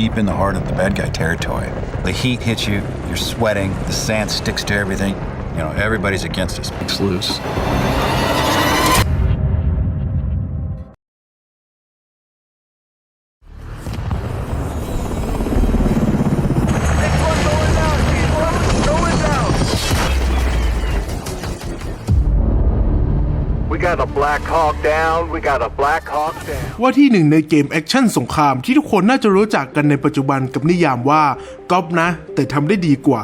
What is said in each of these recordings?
deep in the heart of the bad guy territory. The heat hits you, you're sweating, the sand sticks to everything. You know, everybody's against us. It's loose. ว่าที่หนึ่งในเกมแอคชั่นสงครามที่ทุกคนน่าจะรู้จักกันในปัจจุบันกับนิยามว่าก๊อปนะ แต่ทำได้ดีกว่า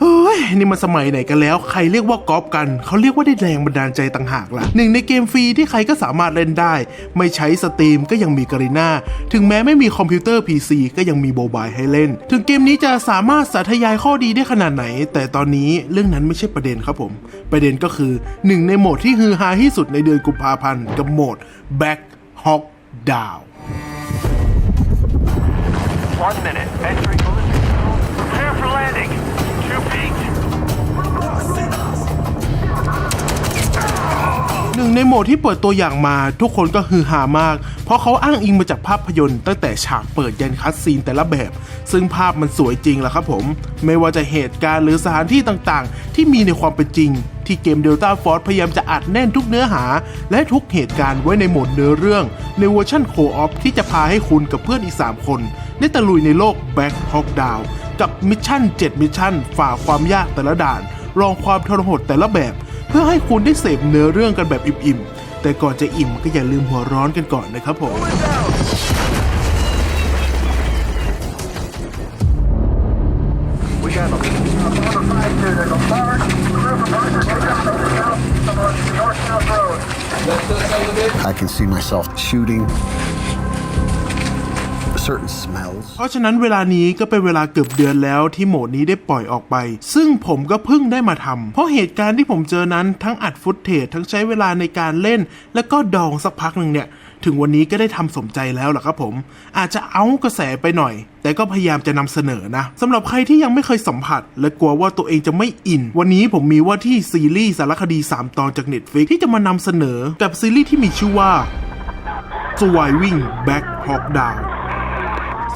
เฮ้ยนี่มันสมัยไหนกันแล้ว ใครเรียกว่าก๊อปกัน เขาเรียกว่าได้แรงบันดาลใจต่างหากล่ะหนึ่งในเกมฟรีที่ใครก็สามารถเล่นได้ ไม่ใช้สตรีมก็ยังมีการีนาถึงแม้ไม่มีคอมพิวเตอร์ PC ก็ยังมีโมบายให้เล่น ถึงเกมนี้จะสามารถสาธยายข้อดีได้ขนาดไหน แต่ตอนนี้เรื่องนั้นไม่ใช่ประเด็นครับผม ประเด็นก็คือหนึ่งในโหมดที่ฮือฮาที่สุดในเดือนกุมภาพันธ์กับโหมด Back Hawk Down One minute. Entering หนึ่งในโหมดที่เปิดตัวอย่างมาทุกคนก็ฮือฮามาก เพราะเขาอ้างอิงมาจากภาพยนตร์ตั้งแต่ฉากเปิดยันคัดซีนแต่ละแบบ ซึ่งภาพมันสวยจริงล่ะครับผม ไม่ว่าจะเหตุการณ์หรือสถานที่ต่างๆ ที่มีในความเป็นจริง ที่เกม Delta Force พยายามจะอัดแน่นทุกเนื้อหา และทุกเหตุการณ์ไว้ในโหมดเนื้อเรื่อง ในเวอร์ชันโคออฟที่จะพาให้คุณกับเพื่อนอีก 3 คนได้ตะลุยในโลก Back Hawk Down กับมิชชั่น 7 มิชชั่นฝ่าความยากแต่ละด่านลองความทรหดแต่ละแบบ พื่อให้คุณได้เสพเนื้อเรื่องกันแบบอิ่มๆ แต่ก่อนจะอิ่มก็อย่าลืมหัวร้อนกันก่อนนะครับผม I can see myself shooting. Certain smells. เพราะฉะนั้นเวลานี้ก็เป็นเวลาเกือบเดือนแล้วที่โหมดนี้ได้ปล่อยออกไป ซึ่งผมก็เพิ่งได้มาทำเพราะเหตุการณ์ที่ผมเจอนั้นทั้งอัดฟุตเทจทั้งใช้เวลาในการเล่น แล้วก็ดองสักพักหนึ่งเนี่ย ถึงวันนี้ก็ได้ทำสมใจแล้วล่ะครับผม อาจจะเอากระแสไปหน่อย แต่ก็พยายามจะนำเสนอนะสำหรับใครที่ยังไม่เคยสัมผัส และกลัวว่าตัวเองจะไม่อิน วันนี้ผมมีว่าที่ซีรีส์สารคดี 3 ตอนจาก Netflix ที่จะมานำเสนอกับซีรีส์ที่มีชื่อว่า Surviving Back Hawk Down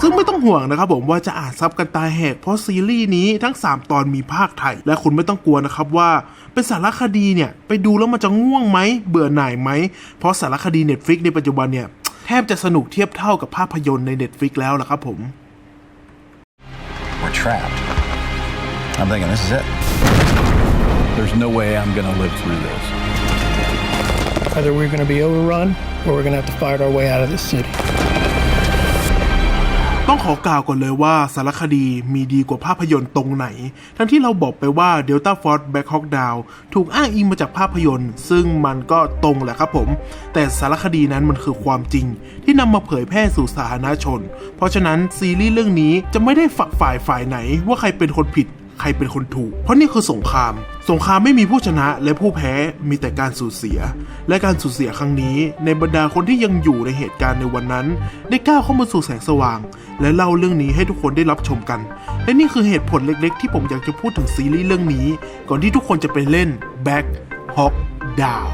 ซึ่งไม่ต้องห่วงนะครับผมว่าจะอ่านซับกันตายแหกเพราะซีรีส์นี้ทั้ง 3 ตอนมีภาคไทย และคุณไม่ต้องกลัวนะครับว่าเป็นสารคดีเนี่ยไปดูแล้วมันจะง่วงไหมเบื่อหน่ายไหมเพราะสารคดี Netflix ในปัจจุบันเนี่ยแทบจะสนุกเทียบเท่ากับภาพยนตร์ใน Netflix แล้วล่ะครับผม We're trapped. I'm thinking, this is it. There's no way I'm gonna live through this. Either we're going to be overrun or we're going to have to fight our way out of this city. ต้องขอกล่าวก่อนเลยว่าสารคดีมีดีกว่าภาพยนตร์ตรงไหน ทั้งที่เราบอกไปว่า Delta Force Back Hawk Down ถูกอ้างอิงมาจากภาพยนตร์ ซึ่งมันก็ตรงแหละครับผม แต่สารคดีนั้นมันคือความจริง ที่นำมาเผยแพร่สู่สาธารณชน เพราะฉะนั้นซีรีส์เรื่องนี้จะไม่ได้ฝักฝ่ายฝ่ายไหนว่าใครเป็นคนผิด ใครเป็นคนถูก เพราะนี่คือสงคราม สงครามไม่มีผู้ชนะและผู้แพ้มีแต่การสูญเสีย และการสูญเสียครั้งนี้ ในบรรดาคนที่ยังอยู่ในเหตุการณ์ในวันนั้น ได้ก้าวเข้ามาสู่แสงสว่าง และเล่าเรื่องนี้ให้ทุกคนได้รับชมกัน และนี่คือเหตุผลเล็กๆ ที่ผมอยากจะพูดถึงซีรีส์เรื่องนี้ ก่อนที่ทุกคนจะไปเล่น Back Hawk Down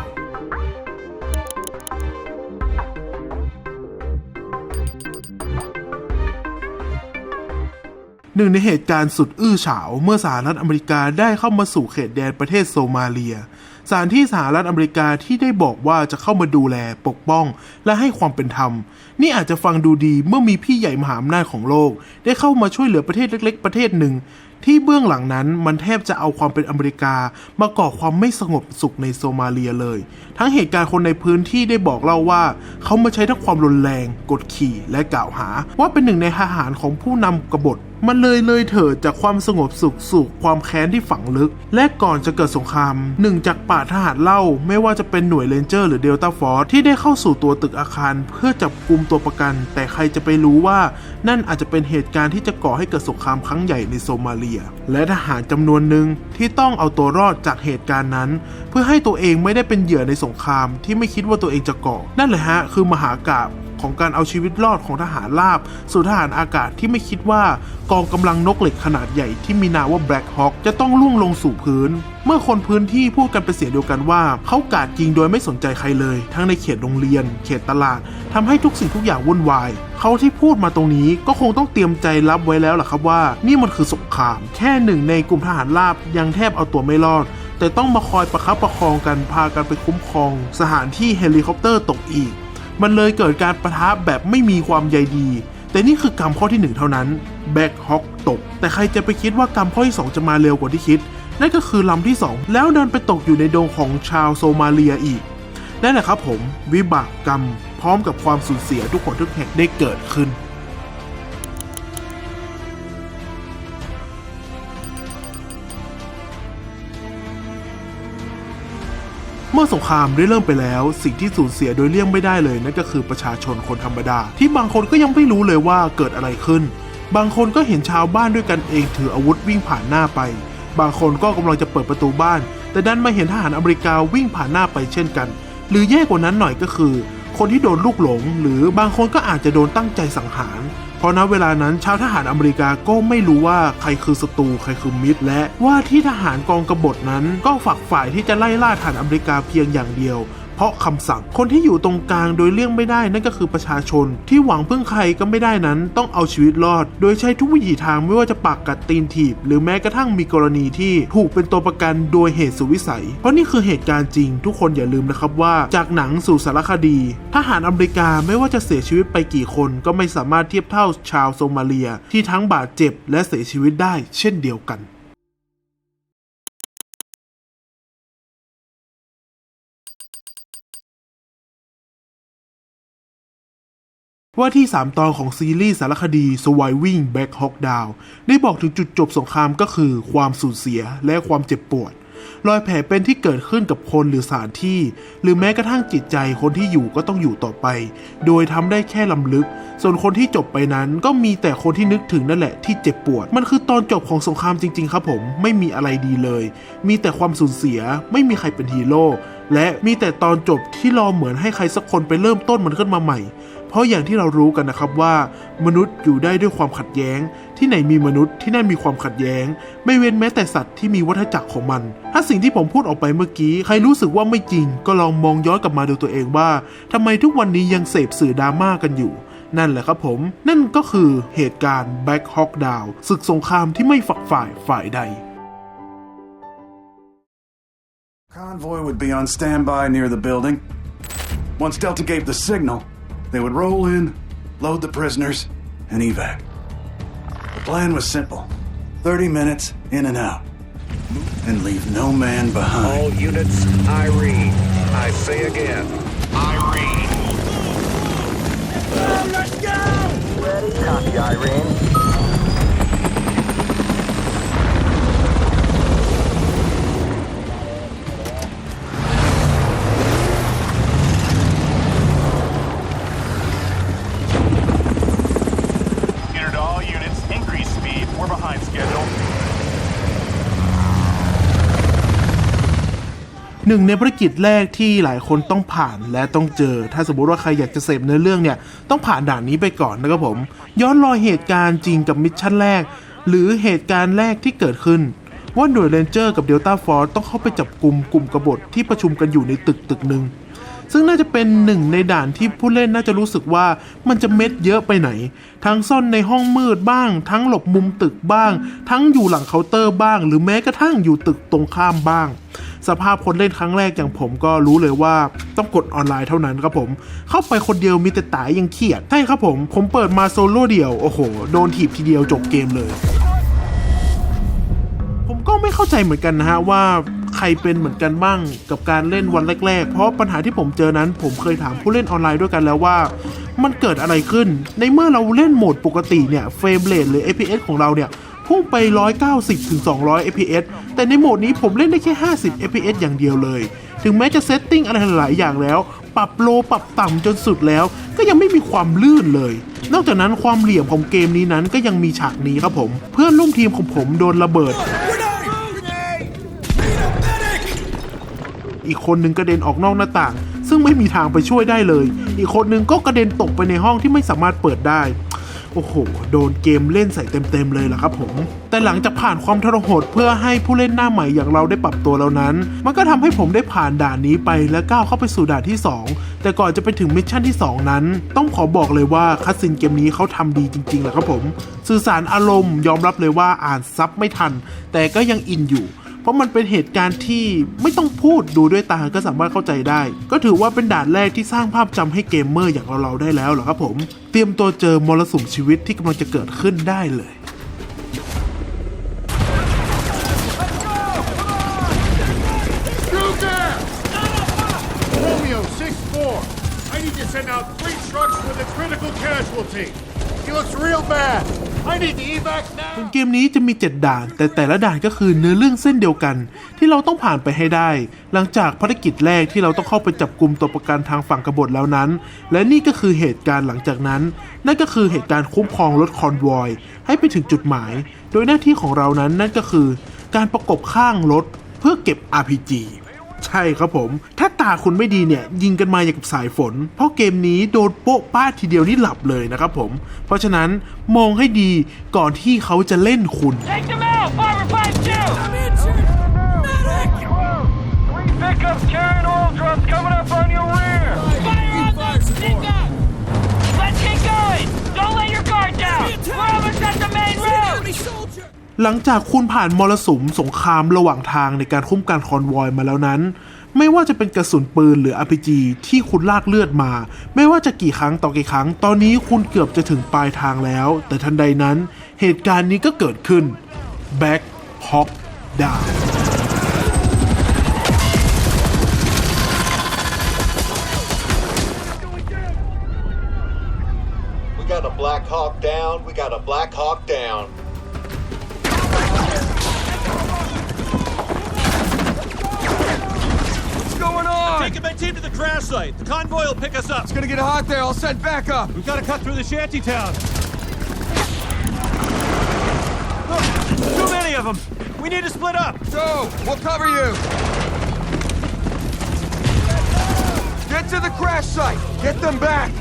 หนึ่งในเหตุการณ์สุดอื้อฉาวเมื่อสหรัฐอเมริกาได้เข้ามาสู่เขตแดนประเทศโซมาเลีย สถานที่สหรัฐอเมริกาที่ได้บอกว่าจะเข้ามาดูแลปกป้อง และให้ความเป็นธรรม นี่อาจจะฟังดูดีเมื่อมีพี่ใหญ่มหาอำนาจของโลก ได้เข้ามาช่วยเหลือประเทศเล็ก ๆ ประเทศหนึ่ง ที่เบื้องหลังนั้นมันแทบจะเอาความเป็นอเมริกา มาก่อความไม่สงบสุขในโซมาเลียเลย ทั้งเหตุการณ์คนในพื้นที่ได้บอกเล่าว่า เขามาใช้ทั้งความรุนแรง กดขี่และกล่าวหา ว่าเป็นหนึ่งในทหารของผู้นำกบฏ มันเลยเลยเถิดจากความสงบสุขสู่ความแค้นที่ฝังลึก และก่อนจะเกิดสงครามหนึ่งจากป่าทหารเล่า ไม่ว่าจะเป็นหน่วยเรนเจอร์หรือเดลต้าฟอร์ที่ได้เข้าสู่ตัวตึกอาคาร เพื่อจับกลุ่มตัวประกัน แต่ใครจะไปรู้ว่า นั่นอาจจะเป็นเหตุการณ์ที่จะก่อให้เกิดสงครามครั้งใหญ่ในโซมาเลีย และทหารจำนวนหนึ่งที่ต้องเอาตัวรอดจากเหตุการณ์นั้น เพื่อให้ตัวเองไม่ได้เป็นเหยื่อในสงครามที่ไม่คิดว่าตัวเองจะก่อ นั่นเลยฮะคือมหากาบ ของการเอาชีวิตรอดของทหารราบ สู่ทหารอากาศที่ไม่คิดว่ากองกำลังนกเหล็กขนาดใหญ่ที่มีนามว่า Black Hawk จะต้องล่วงลงสู่พื้น เมื่อคนพื้นที่พูดกันเป็นเสียงเดียวกันว่า เขากาดยิงโดยไม่สนใจใครเลย ทั้งในเขตโรงเรียน เขตตลาดทำให้ทุกสิ่งทุกอย่างวุ่นวายเขาที่พูดมาตรงนี้ก็คงต้องเตรียมใจรับไว้แล้วล่ะครับว่า นี่มันคือสงคราม แค่หนึ่งในกลุ่มทหารราบยังแทบเอาตัวไม่รอดแต่ต้องมาคอยประคับประคองกันพากันไปคุ้มครอง สถานที่เฮลิคอปเตอร์ตกอีก มันเลยเกิดการประทะแบบไม่มีความใยดี แต่นี่คือกรรมข้อที่หนึ่งเท่านั้นแบ็คฮอกตก แต่ใครจะไปคิดว่ากรรมข้อที่สองจะมาเร็วกว่าที่คิด นั่นก็คือลำที่ 2 แล้วเดินไปตกอยู่ในดงของชาวโซมาเลียอีกนั่นแหละครับผม วิบากกรรม พร้อมกับความสูญเสียทุกคนทุกแห่งได้เกิดขึ้น เมื่อสงครามได้เริ่มไปแล้ว สิ่งที่สูญเสียโดยเลี่ยงไม่ได้เลยนั่นก็คือประชาชนคนธรรมดา ที่บางคนก็ยังไม่รู้เลยว่าเกิดอะไรขึ้น บางคนก็เห็นชาวบ้านด้วยกันเองถืออาวุธวิ่งผ่านหน้าไป บางคนก็กำลังจะเปิดประตูบ้าน แต่ดันมาเห็นทหารอเมริกาวิ่งผ่านหน้าไปเช่นกัน หรือแย่กว่านั้นหน่อยก็คือ คนที่โดนลูกหลง หรือบางคนก็อาจจะโดนตั้งใจสังหาร เพราะณเวลานั้นชาวทหารอเมริกาก็ไม่รู้ว่าใครคือศัตรูใครคือมิตร และว่าที่ทหารกองกบฏนั้นก็ฝักฝ่ายที่จะไล่ล่าทหารอเมริกาเพียงอย่างเดียว เพราะคำสั่ง คนที่อยู่ตรงกลางโดยเลี่ยงไม่ได้นั่นก็คือประชาชน ที่หวังพึ่งใครก็ไม่ได้นั้น ต้องเอาชีวิตรอด โดยใช้ทุกวิถีทางไม่ว่าจะปากกัดตีนถีบ หรือแม้กระทั่งมีกรณีที่ถูกเป็นตัวประกันโดยเหตุสุวิสัย เพราะนี่คือเหตุการณ์จริง ทุกคนอย่าลืมนะครับว่า จากหนังสู่สารคดี ทหารอเมริกาไม่ว่าจะเสียชีวิตไปกี่คนก็ไม่สามารถเทียบเท่าชาวโซมาเลีย ที่ทั้งบาดเจ็บและเสียชีวิตได้เช่นเดียวกัน ว่าที่ 3 ตอนของซีรีส์สารคดี Surviving Black Hawk Down ได้บอกถึงจุดจบสงครามก็คือความสูญเสียและความเจ็บปวด รอยแผลเป็นที่เกิดขึ้นกับคนหรือสถานที่ หรือแม้กระทั่งจิตใจคนที่อยู่ก็ต้องอยู่ต่อไป โดยทำได้แค่ลำลึก ส่วนคนที่จบไปนั้นก็มีแต่คนที่นึกถึงนั่นแหละที่เจ็บปวด มันคือตอนจบของสงครามจริง ๆ ครับผมไม่มีอะไรดีเลย มีแต่ความสูญเสียไม่มีใครเป็นฮีโร่และมีแต่ตอนจบที่รอเหมือนให้ใครสักคนไปเริ่มต้นมันขึ้นมาใหม่ ราะอย่างที่เรารู้กันนะครับว่า มนุษย์อยู่ได้ด้วยความขัดแย้ง ที่ไหนมีมนุษย์ที่นั่นมีความขัดแย้ง ไม่เว้นแม้แต่สัตว์ที่มีวัฏจักรของมัน ถ้าสิ่งที่ผมพูดออกไปเมื่อกี้ ใครรู้สึกว่าไม่จริง ก็ลองมองย้อนกลับมาดูตัวเองว่าทำไมทุกวันนี้ยังเสพสื่อดราม่ากันอยู่นั่นแหละครับผม นั่นก็คือเหตุการณ์ Black Hawk Down ศึกสงครามที่ไม่ฝักฝ่ายฝ่ายใด Convoy would be on standby near the building. Once Delta gave the signal, they would roll in, load the prisoners, and evac. The plan was simple 30 minutes in and out, and leave no man behind. All behind. units, Irene. I say again, Irene. let's go! Ready? Copy, Irene. หนึ่งในภารกิจแรกที่หลายคนต้องผ่านและต้องเจอ ถ้าสมมติว่าใครอยากจะเสพเนื้อเรื่องเนี่ยต้องผ่านด่านนี้ไปก่อนนะครับผม ย้อนรอยเหตุการณ์จริงกับมิชชั่นแรก หรือเหตุการณ์แรกที่เกิดขึ้นว่าหน่วยเรนเจอร์กับเดลต้าฟอร์ต้องเข้าไปจับกลุ่มกลุ่มกบฏที่ประชุมกันอยู่ในตึกตึกหนึ่งซึ่งน่าจะเป็นหนึ่งในด่านที่ผู้เล่นน่าจะรู้สึกว่ามันจะเม็ดเยอะไปไหน ทั้งซ่อนในห้องมืดบ้าง ทั้งหลบมุมตึกบ้าง ทั้งอยู่หลังเคาน์เตอร์บ้าง หรือแม้กระทั่งอยู่ตึกตรงข้ามบ้าง สภาพคนเล่นครั้งแรกอย่างผมก็รู้เลยว่าต้องกดออนไลน์เท่านั้นครับผม เข้าไปคนเดียวมีแต่ตายยังเครียดใช่ครับผม ผมเปิดมาโซโล่เดียว โอ้โห โดนถีบทีเดียวจบเกมเลย ผมก็ไม่เข้าใจเหมือนกันนะฮะว่าใครเป็นเหมือนกันบ้างกับการเล่นวันแรก ๆ เพราะปัญหาที่ผมเจอนั้น ผมเคยถามผู้เล่นออนไลน์ด้วยกันแล้วว่า มันเกิดอะไรขึ้น ในเมื่อเราเล่นโหมดปกติเนี่ยเฟรมเรทหรือ FPS ของเราเนี่ย พุ่งไป 190ถึง200 FPS แต่ในโหมดนี้ผมเล่นได้แค่ 50 FPS อย่างเดียวเลย ถึงแม้จะเซตติ้งอะไรหลายอย่างแล้ว ปรับโลปรับต่ำจนสุดแล้ว ก็ยังไม่มีความลื่นเลย นอกจากนั้นความเหลี่ยมของเกมนี้นั้นก็ยังมีฉากนี้ครับผม เพื่อนร่วมทีมของผมโดนระเบิดอีกคนหนึ่งกระเด็นออกนอกหน้าต่าง ซึ่งไม่มีทางไปช่วยได้เลย อีกคนหนึ่งก็กระเด็นตกไปในห้องที่ไม่สามารถเปิดได้ โอ้โห โดนเกมเล่นใส่เต็มๆเลยล่ะครับผม แต่หลังจากผ่านความทรหดเพื่อให้ผู้เล่นหน้าใหม่อย่างเราได้ปรับตัวแล้วนั้น มันก็ทำให้ผมได้ผ่านด่านนี้ไปและก้าวเข้าไปสู่ด่านที่ 2 แต่ก่อนจะไปถึงมิชชั่นที่ 2 นั้น ต้องขอบอกเลยว่าคัสซินเกมนี้เขาทำดีจริงๆแหละครับผม สื่อสารอารมณ์ยอมรับเลยว่าอ่านซับไม่ทัน แต่ก็ยังอินอยู่ เพราะมันเป็นเหตุการณ์ที่ไม่ต้องพูดดูด้วยตาก็สามารถเข้าใจได้ ก็ถือว่าเป็นด่านแรกที่สร้างภาพจำให้เกมเมอร์อย่างเราๆได้แล้วเหรอครับผม เตรียมตัวเจอมรสุมชีวิตที่กำลังจะเกิดขึ้นได้เลย 6-4. I need to send out three trucks with a critical casualty. He looks real bad. I need the evac now. เกมนี้จะมี 7 ด่าน แต่แต่ละด่านก็คือเนื้อเรื่องเส้นเดียวกัน ที่เราต้องผ่านไปให้ได้ หลังจากภารกิจแรกที่เราต้องเข้าไปจับกลุ่มตัวประกันทางฝั่งกบฏแล้วนั้น และนี่ก็คือเหตุการณ์หลังจากนั้น นั่นก็คือเหตุการณ์คุ้มครองรถคอนวอย ให้ไปถึงจุดหมาย โดยหน้าที่ของเรานั้นนั่นก็คือ การประกบข้างรถเพื่อเก็บ RPG ใช่ครับผม ถ้าตาคุณไม่ดีเนี่ย ยิงกันมาอย่างกับสายฝน เพราะเกมนี้โดนโป๊ะป้าทีเดียวนี่หลับเลยนะครับผม เพราะฉะนั้นมองให้ดีก่อนที่เขาจะ len คุณ Take them out! Fire 5-2! I'm injured! Medic! Three pickups carrying oil drums coming up on your rear! Fire on them! หลังจากคุณผ่านมรสุมสงครามระหว่างทางในการคุ้มกันคอนวอยมาแล้วนั้น ไม่ว่าจะเป็นกระสุนปืนหรือ RPG ที่คุณลากเลือดมา ไม่ว่าจะกี่ครั้งต่อกี่ครั้ง ตอนนี้คุณเกือบจะถึงปลายทางแล้ว แต่ทันใดนั้น เหตุการณ์นี้ก็เกิดขึ้น Back Hawk Down We got a Black Hawk down. We got a Black Hawk down. Going on? Taking my team to the crash site. The convoy will pick us up. It's gonna get hot there. I'll send backup. We've got to cut through the shanty town. Too many of them. We need to split up. So, we'll cover you. Get to the crash site. Get them back.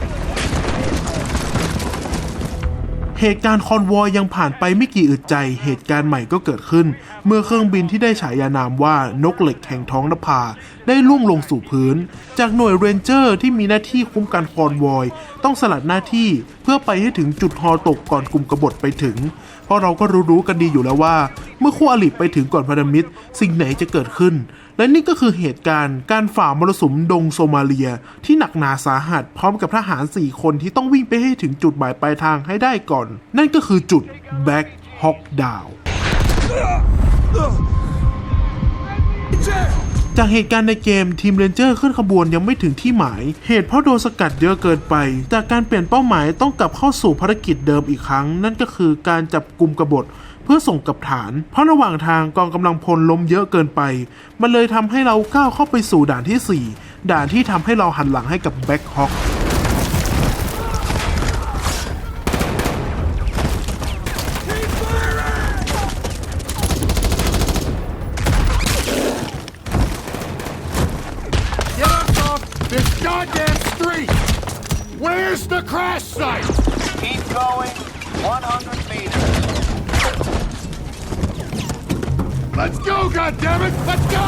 เหตุการณ์คอนวอยยังผ่านไปไม่กี่อึดใจ เหตุการณ์ใหม่ก็เกิดขึ้น เมื่อเครื่องบินที่ได้ฉายานามว่านกเหล็กแห่งท้องนภาได้ล่วงลงสู่พื้น จากหน่วยเรนเจอร์ที่มีหน้าที่คุ้มกันคอนวอย ต้องสลัดหน้าที่เพื่อไปให้ถึงจุดฮอตกก่อนกลุ่มกบฏไปถึง เพราะเราก็รู้ๆกันดีอยู่แล้วว่า เมื่อคู่อริไปถึงก่อนพันธมิตร สิ่งไหนจะเกิดขึ้น และนี่ก็คือเหตุการณ์การฝ่ามรสุมดงโซมาเลีย ที่หนักหนาสาหัส พร้อมกับทหาร 4 คนที่ต้องวิ่งไปให้ถึงจุดหมายปลายทางให้ได้ก่อน นั่นก็คือจุด Back Hawk Down จากเหตุการณ์ในเกมทีมเรนเจอร์ขึ้นขบวนยังไม่ถึงที่หมาย เหตุเพราะโดนสกัดเยอะเกินไป จากการเปลี่ยนเป้าหมายต้องกลับเข้าสู่ภารกิจเดิมอีกครั้ง นั่นก็คือการจับกลุ่มกบฏ เพื่อส่งกับฐาน เพราะระหว่างทางกองกำลังพลล้มเยอะเกินไป มันเลยทำให้เราก้าวเข้าไปสู่ด่านที่ 4 ด่านที่ทำให้เราหันหลังให้กับแบ็คฮอ k Get us off this goddamn street. Where's the crash site? Keep going. 100 meters. Let's go, goddammit! Let's go!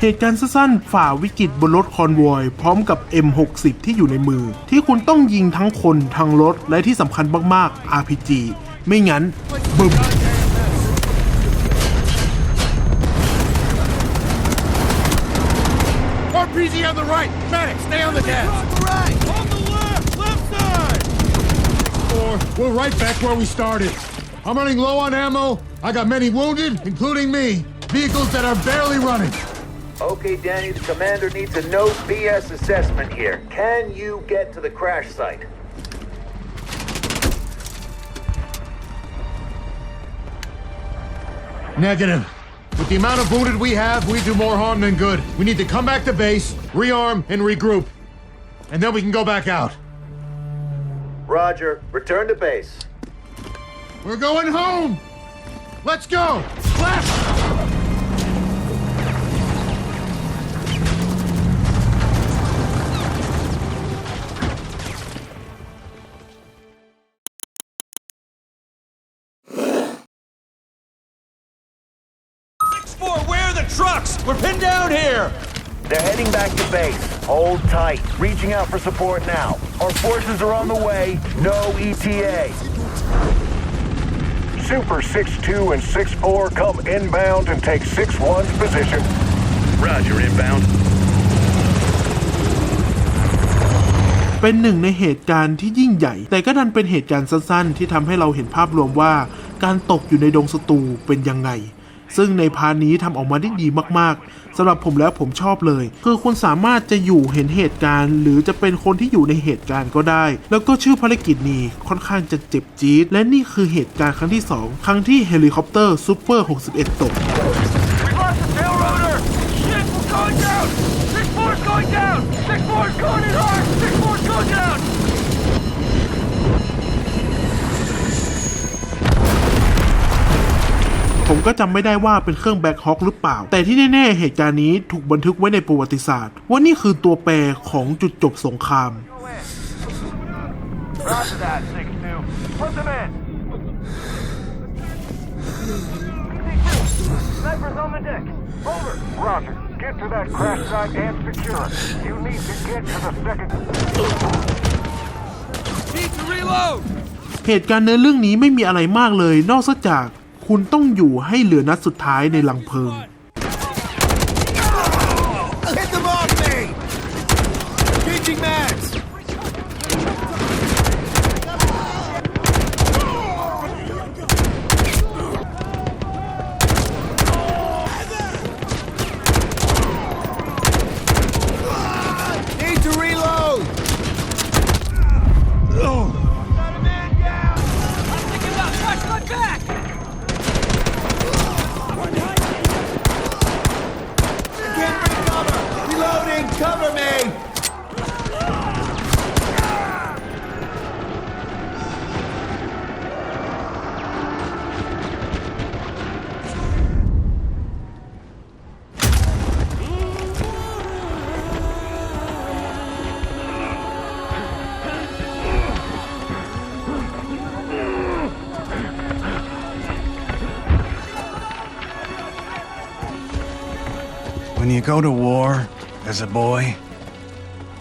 เหตุการณ์สั้นๆฝ่าวิกฤตบนรถคอนวอย พร้อมกับ M60 ที่อยู่ในมือ ที่คุณต้องยิงทั้งคนทั้งรถ และที่สำคัญมากๆ RPG ไม่งั้นบึ้ม right back where we started. I'm running low on ammo. I got many wounded, including me. Vehicles that are barely running. Okay, Danny, the commander needs a no BS assessment here. Can you get to the crash site? Negative. With the amount of wounded we have, we do more harm than good. We need to come back to base, rearm, and regroup. And then we can go back out. Roger, return to base. We're going home! Let's go! Left! Four, where are the trucks? We're pinned down here. They're heading back to base. Hold tight. Reaching out for support now. Our forces are on the way. No ETA. Super 6-2 and 6-4 come inbound and take 6-1's position. Roger, inbound. เป็นหนึ่งในเหตุการณ์ที่ยิ่งใหญ่ แต่ก็ดันเป็นเหตุการณ์สั้นๆ ที่ทำให้เราเห็นภาพรวมว่า การตกอยู่ในดงศัตรูเป็นยังไง ซึ่งในพาร์ทนี้ทำออกมาได้ดีมากๆสำหรับผมแล้วผมชอบเลย คือคุณสามารถจะอยู่เห็นเหตุการณ์ หรือจะเป็นคนที่อยู่ในเหตุการณ์ก็ได้ แล้วก็ชื่อภารกิจนี้ค่อนข้างจะเจ็บจี๊ดและนี่คือเหตุการณ์ครั้งที่ 2 ครั้งที่เฮลิคอปเตอร์ซูเปอร์ 61 ตก We lost the tail rotor. Shit, we're going down. Six four's going down. Six four's going in hard. Six four's going down. ผมก็จำไม่ได้ว่าเป็นเครื่องแบ็คฮอคหรือเปล่า แต่ที่แน่ๆ เหตุการณ์นี้ถูกบันทึกไว้ในประวัติศาสตร์ ว่านี่คือตัวแปรของจุดจบสงคราม Roger that, 6-2. Put them in. Snipers on the deck. Over. Roger. Get to that crash site and secure it. You need to get to the second... Need to reload. เหตุการณ์ในเรื่องนี้ไม่มีอะไรมากเลย นอกจาก คุณต้องอยู่ให้เหลือนัดสุดท้ายในลังเพลิง you go to war as a boy,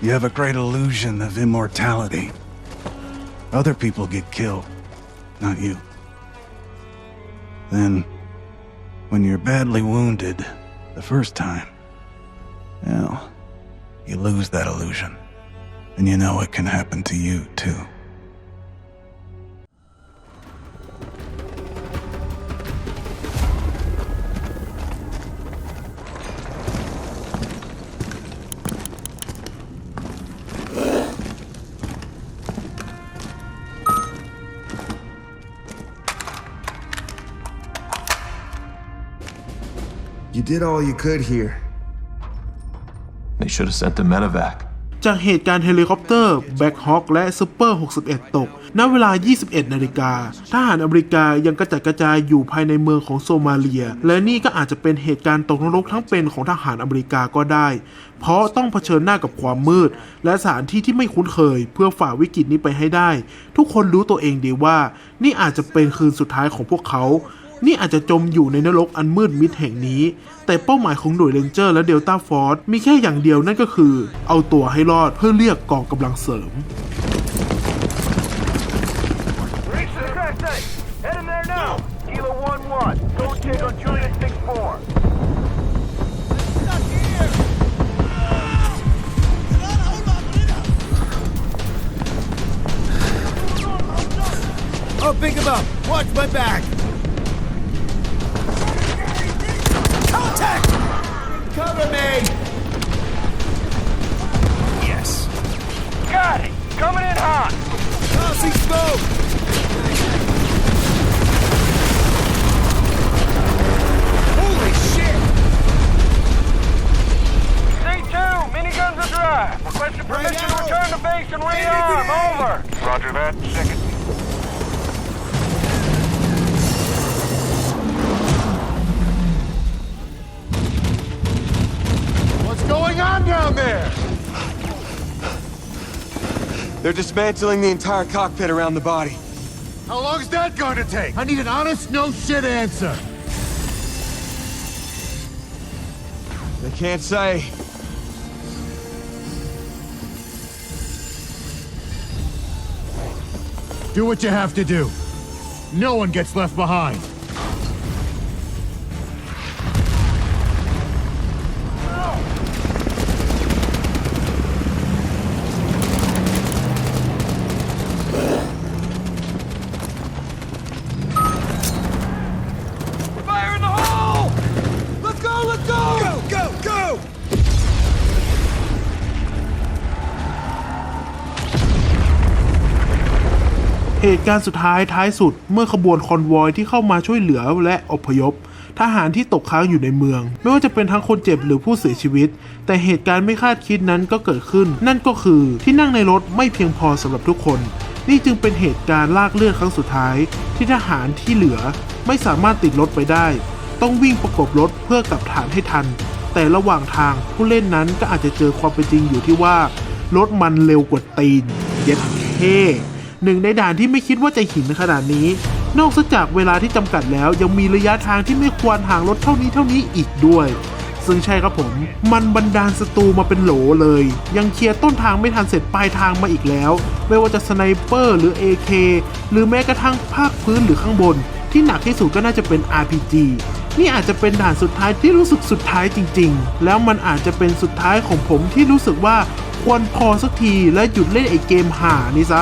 you have a great illusion of immortality. Other people get killed, not you. Then, when you're badly wounded the first time, well, you lose that illusion. And you know it can happen to you, too. You did all you could here. They should have sent the medevac. จากเหตุการณ์เฮลิคอปเตอร์แบ็คฮอคและซูเปอร์ 61 ตก ณ เวลา 21 นาฬิกา ทหารอเมริกายังกระจัดกระจายอยู่ภายในเมืองของโซมาเลีย และนี่ก็อาจจะเป็นเหตุการณ์ตกนรกทั้งเป็นของทหารอเมริกาก็ได้ เพราะต้องเผชิญหน้ากับความมืด และสถานที่ที่ไม่คุ้นเคย เพื่อฝ่าวิกฤตนี้ไปให้ได้ ทุกคนรู้ตัวเองดีว่า นี่อาจจะเป็นคืนสุดท้ายของพวกเขา นี่อาจจะจมอยู่ในนรกอันมืดมิดแห่งนี้ แต่เป้าหมายของหน่วยเรนเจอร์และเดลต้าฟอร์สมีแค่อย่างเดียวนั่นก็คือ เอาตัวให้รอดเพื่อเรียกกองกำลังเสริม I'll pick him up. Watch my back. Contact! Cover me! Yes. Got it. Coming in hot. Tossing smoke! Holy shit! C2, miniguns are dry. Requesting permission to return to base and rearm. Over. Roger that. Second. on down there? They're dismantling the entire cockpit around the body. How long is that going to take? I need an honest, no-shit answer. They can't say. Do what you have to do. No one gets left behind. ตุการณ์สุดท้ายท้ายสุดเมื่อขบวนคอนวอยที่เข้ามาช่วยเหลือและอพยพ ทหารที่ตกค้างอยู่ในเมือง ไม่ว่าจะเป็นทั้งคนเจ็บหรือผู้เสียชีวิต แต่เหตุการณ์ไม่คาดคิดนั้นก็เกิดขึ้น นั่นก็คือที่นั่งในรถไม่เพียงพอสำหรับทุกคน นี่จึงเป็นเหตุการณ์ลากเลือดครั้งสุดท้าย ที่ทหารที่เหลือไม่สามารถติดรถไปได้ ต้องวิ่งประกบรถเพื่อกลับฐานให้ทัน แต่ระหว่างทางผู้เล่นนั้นก็อาจจะเจอความเป็นจริงอยู่ที่ว่ารถมันเร็วกว่าตีนเย็ดเท่ หนึ่งในด่านที่ไม่คิดว่าจะหินขนาดนี้ นอกจากเวลาที่จำกัดแล้ว ยังมีระยะทางที่ไม่ควรห่างรถเท่านี้เท่านี้อีกด้วย ซึ่งใช่ครับผม มันบันดาลศัตรูมาเป็นโหลเลย ยังเคลียร์ต้นทางไม่ทันเสร็จปลายทางมาอีกแล้ว ไม่ว่าจะสไนเปอร์หรือ AK หรือแม้กระทั่งภาคพื้นหรือข้างบน ที่หนักที่สุดก็น่าจะเป็น RPG นี่อาจจะเป็นด่านสุดท้ายที่รู้สึกสุดท้ายจริง ๆ แล้วมันอาจจะเป็นสุดท้ายของผมที่รู้สึกว่าควรพอสักทีและหยุดเล่นไอเกมห่านี่ซะ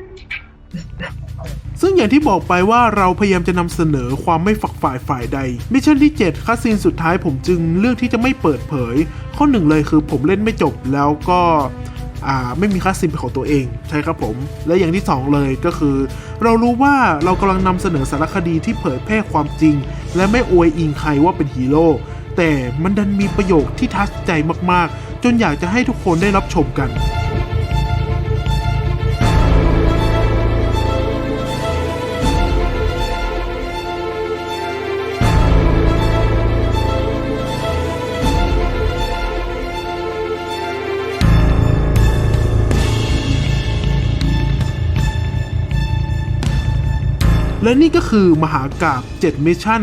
ซึ่งอย่างที่บอกไปว่าเราพยายามจะนำเสนอความไม่ฝักฝ่ายฝ่ายใดมิชชั่นที่ 7คัสซีนสุดท้ายผมจึงเลือกที่จะไม่เปิดเผย ข้อหนึ่งเลยคือผมเล่นไม่จบแล้วก็อ่าไม่มีคัสซีนเป็นของตัวเองใช่ครับผม และอย่างที่ 2 เลยก็คือ เรารู้ว่าเรากำลังนำเสนอสารคดีที่เผยแพร่ความจริง และไม่อวยอิงใครว่าเป็นฮีโร่แต่มันดันมีประโยคที่ทัชใจมากๆ จนอยากจะให้ทุกคนได้รับชมกัน และนี่ก็คือมหากาบ7 Mission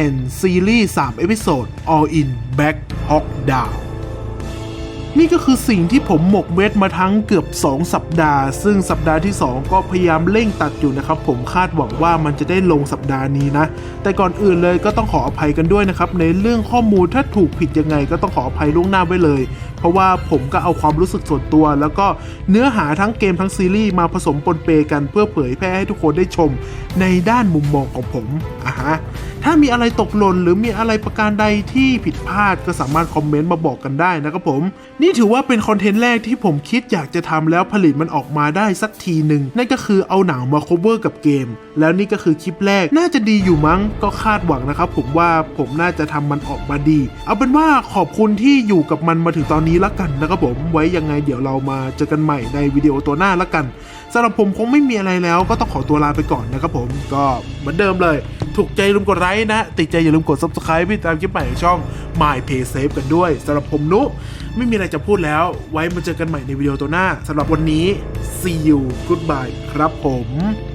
and Series 3 Episode All in Black Hawk Down นี่ก็คือสิ่งที่ผมหมกเม็ดมาทั้งเกือบ 2 สัปดาห์ ซึ่งสัปดาห์ที่ 2 ก็พยายามเร่งตัดอยู่นะครับ ผมคาดหวังว่ามันจะได้ลงสัปดาห์นี้นะ แต่ก่อนอื่นเลยก็ต้องขออภัยกันด้วยนะครับ ในเรื่องข้อมูลถ้าถูกผิดยังไงก็ต้องขออภัยล่วงหน้าไว้เลย เพราะว่าผมก็เอาความรู้สึกส่วนตัว แล้วก็เนื้อหาทั้งเกมทั้งซีรีส์มาผสมปนเปกันเพื่อเผยแพร่ให้ทุกคนได้ชม ในด้านมุมมองของผมอะฮะ ถ้ามีอะไรตกหล่นหรือมีอะไรประการใดที่ผิดพลาดก็สามารถคอมเมนต์มาบอกกันได้นะครับผม นี่ถือว่าเป็นคอนเทนต์แรกที่ผมคิดอยากจะทำแล้วผลิตมันออกมาได้สักทีหนึ่งนั่นก็คือเอาหนังมา cover กับเกม แล้วนี่ก็คือคลิปแรกน่าจะดีอยู่มั้งก็คาดหวังนะครับผมว่าผมน่าจะทำมันออกมาดี เอาเป็นว่าขอบคุณที่อยู่กับมันมาถึงตอนนี้ละกันนะครับผมไว้ยังไงเดี๋ยวเรามาเจอกันใหม่ในวิดีโอตัวหน้าละกัน สำหรับผมคงไม่มีอะไรแล้วก็ต้องขอตัวลาไปก่อนนะครับผมก็เหมือนเดิมเลย ถูกใจลืมกดไลค์นะ ติดใจอย่าลืมกด subscribe พี่ตามคลิปใหม่ของช่อง My Pay Safe กันด้วยสำหรับผมนุ ไม่มีอะไรจะพูดแล้ว ไว้มาเจอกันใหม่ในวิดีโอตัวหน้าสำหรับวันนี้ see you goodbye ครับผม